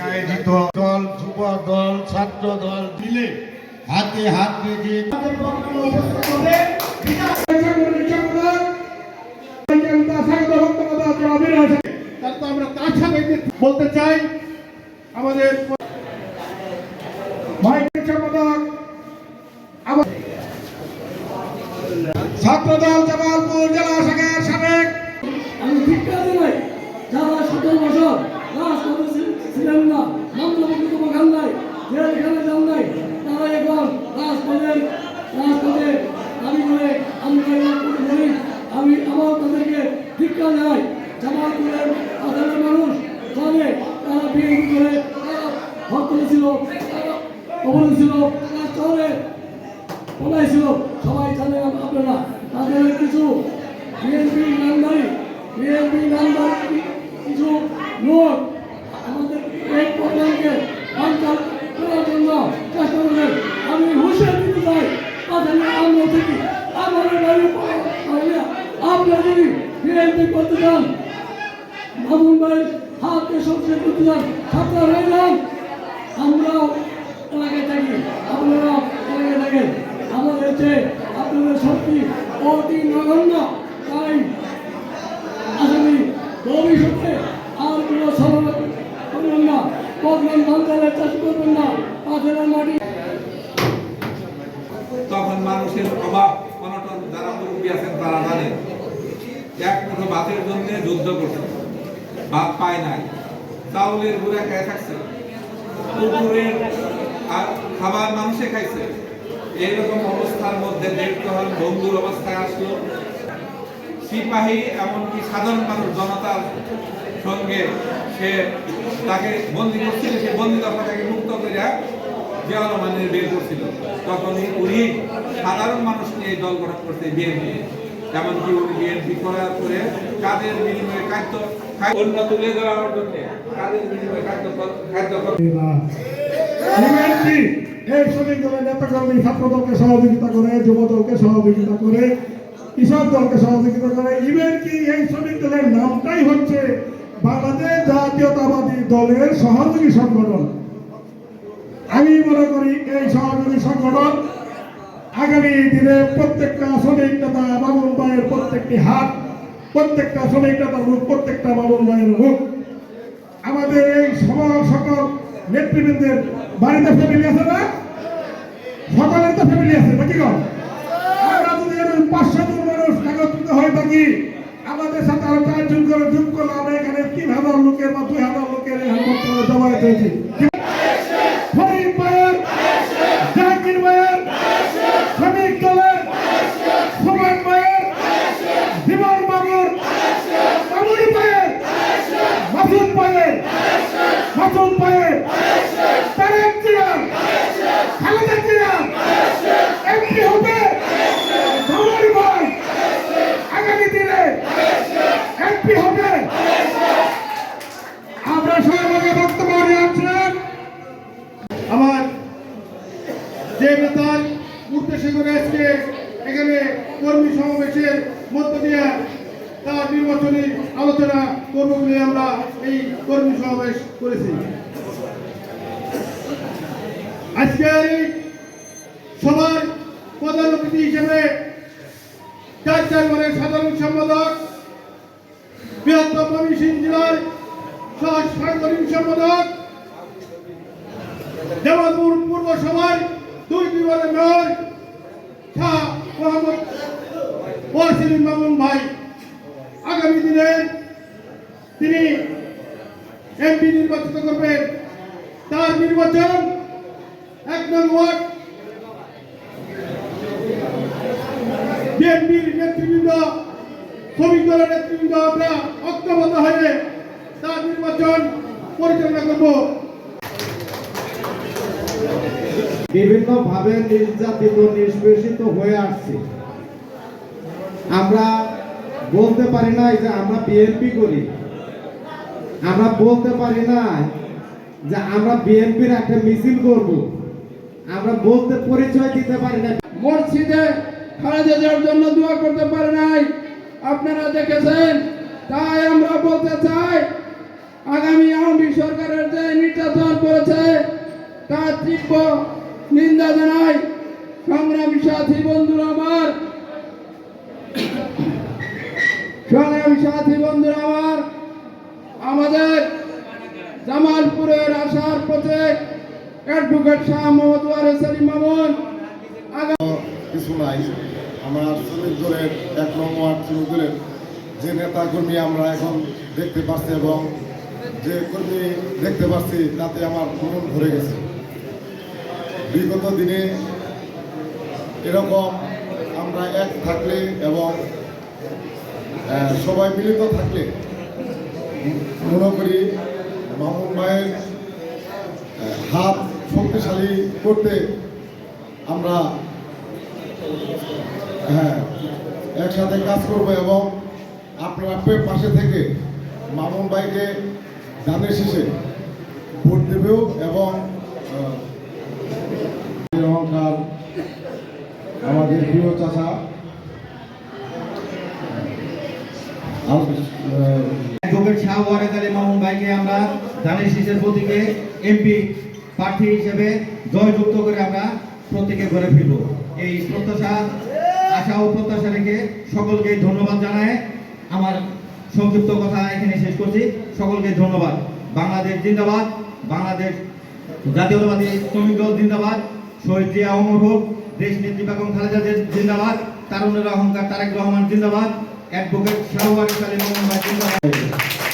আয়োজিত দল যুব দল ছাত্র দল হাতে হাত বলতে চাই আমাদের ছাত্রদল জামালপুর জেলা শাখার সাবেক আমি ধিক্কার জানাই যারা সতেরো বছর রাজপথে ছিল- ছিলেন না মন্ত্রমন্ত্রী বাগান নাই জেল এখানে যান নাই তারা এখন রাজপথের রাজপথে দাবি করে আমরা এলাকা করে বলি আমি আবার তাদেরকে ধিক্কার জানাই জামালপুরের সাধারণ মানুষ জানে তারা বিএনপি করে তারা হক করেছিল তারা অবরোধ ছিল তারা শহরে বলাইছিল, সবাই জানেন আপনারা, তাদের কিছু বিএনপি নামদারি বিএনপি নামদারি কিছু লোক আমাদের এই প্রোগ্রামকে বাঞ্চাল করার জন্য চেষ্টা করেন আমি হুঁশিয়ার দিতে চাই, তাদের আমরা থেকে আমাদের বাড়ি আপনারা যদি বিএনপি করতে চান, মামুন ভাই হাতে সবচেয়ে করতে চান ছাত্র হয়ে যান। আমরাও এলাকায় থাকি আপনারা এলাকায় থাকেন। যে আপনাদের শক্তি অতি নগণ্য। তাই আগামী ভবিষ্যতে আর কোনো সরল করবেন না। প্রবলেম বাংলায় চাষ করবেন না। পাথরের মাটি। তখন মানুষের অভাব, অনটন যারা মুরব্বী আছেন তারা জানেন এক মুঠো ভাতের জন্য যুদ্ধ করছে। ভাত পায় নাই। চাউলের গুঁড়া খেয়ে থাকছে। কুকুরের আর খাবার মানুষে খাইছে। এইরকম অবস্থার মধ্যে দেখতহল বন্ধুর অবস্থায় আসলো। সিপাহী এমনকি সাধারণ মানুষ, জনতার সঙ্গে সে তাকে বন্দি করছিল, সে বন্দি দফা তাকে মুক্ত করে জিয়াউর রহমানের বের করছিল। তখন উনি সাধারণ মানুষ নিয়ে দল গঠন করতে বিএনপি এমনকি উনি বিএনপি করার পরে কাদের বিনিময়ে খাদ্য- অন্য তুলে দেওয়ার জন্য কাদের বিনিময়ে খাদ্য খাদ্য এই শ্রমিক দলের নেতাকর্মী ছাত্র দলকে সহযোগিতা করে যুব দলকে সহযোগিতা করে, কৃষক দলকে সহযোগিতা করে ইভেন কি এই শ্রমিক দলের নামটাই হচ্ছে বাংলাদেশ জাতীয়তাবাদী দলের সহযোগী সংগঠন। আমি মনে করি এই সহযোগী সংগঠন আগামী দিনে প্রত্যেকটা শ্রমিক নেতা মামুন ভাইয়ের প্রত্যেকটি হাত, প্রত্যেকটা শ্রমিক নেতার মুখ প্রত্যেকটা মামুন ভাইয়ের মুখ আমাদের এই সমাজ সকল নেতৃবৃন্দের বাড়িতে ফ্যামিলি আছে না? সকলের তো ফ্যামিলি আছে, নাকি গো? আমরা যদি এরকম পাঁচশো জন মানুষ একত্রিত হয়ে থাকি, আমাদের সাথে আরও চারজন করে যোগ করলে আমরা এখানে তিন হাজার লোকের বা দুই হাজার লোকের জমায়েত হয়েছি ফরিদ ভাইয়ের জাহাঙ্গীর ভাইয়ের শ্রমিক দলের সুমান ভাইয়ের জীবন বাবুর বাবুরি ভাইয়ের মাসুদ ভাইয়ের মাসুদ ভাইয়ের তারেক জিয়ার খালেদা জিয়ার এমপি হবে বাবুরি ভাই আগামী দিনে এমপি হবে আমরা সবাই বক্তব্য নিয়ে আসছেন আমার নেতার উদ্দেশ্য করে আজকে এখানে কর্মী সমাবেশের মধ্য দিয়ে তার নির্বাচনী আলোচনা করব বলে আমরা এই কর্মী সমাবেশ করেছি। আজকের সভার প্রধান অতিথি হিসেবে চার চারবারের সাধারণ সম্পাদক, বৃহত্তম ময়মনসিংহ জেলার সহ সাংগঠনিক সম্পাদক জামালপুর পূর্ব সভায় ওয়াসিম মামুন ভাই, আগামী দিনে তিনি এমপি নির্বাচিত করবেন। তার নির্বাচন এক নং ওয়ার্ড। বিএনপির নেতৃবৃন্দ, শ্রমিক দলের নেতৃবৃন্দ, আমরা ঐক্যবদ্ধ হয়ে তার নির্বাচন পরিচালনা করব। বিভিন্নভাবে নির্যাতিত, নিষ্পেষিত হয়ে আসছে। আমরা বলতে পারি না যে আমরা বিএনপি করি। আমরা বলতে পারি না যে আমরা বিএনপির একটা মিছিল করব। আমরা বলতে পরিচয় দিতে পারি না মসজিদে খালেদা জিয়ার জন্য দোয়া করতে পারে নাই। আপনারা দেখেছেন? তাই আমরা বলতে চাই, আগামী আওয়ামী সরকারের যে নির্যাতন করেছে, তা তীব্র নিন্দা জানাই। সংগ্রামী সাথী বন্ধুরা আমার। সংগ্রামী সাথী বন্ধুরা আমার। আমাদের জামালপুরের আসার পথে অ্যাডভোকেট শাহ মোহাম্মদ ওয়ারেস মামুন। কিছু নাই। আমরা শ্রমিক দলের এক নং ওয়ার্ড দলের যে নেতা কর্মী আমরা এখন দেখতে পাচ্ছি এবং যে কর্মী দেখতে পাচ্ছি, তাতে আমার মন ভরে গেছে। বিগত দিনে এরকম আমরা এক থাকলে এবং সবাই মিলিত থাকলে, মনে করি মামুন ভাইয়ের হাত শক্তিশালী করতে আমরা হ্যাঁ একসাথে কাজ করব এবং আপনারা পাশে থেকে মামুন ভাইকে ধানের শেষে ভোট দেবেও এবং অহংকার আমাদের প্রিয় চাষা এমপি হিসেবে করে আমরা প্রত্যেকে ঘরে এই আশা সকলকে ধন্যবাদ জানায়। আমার সংক্ষিপ্ত কথা এখানে শেষ করছি। সকলকে ধন্যবাদ। বাংলাদেশ জিন্দাবাদ, বাংলাদেশ জাতীয়তাবাদী শ্রমিক দল জিন্দাবাদ। শহীদ জিয়া অমর হোক দেশ নেত্রী বেগম খালেদা জিন্দাবাদ তারুণের অহংকার তারেক রহমান জিন্দাবাদ, অ্যাডভোকেট শাহওয়ারি জিন্দাবাদ।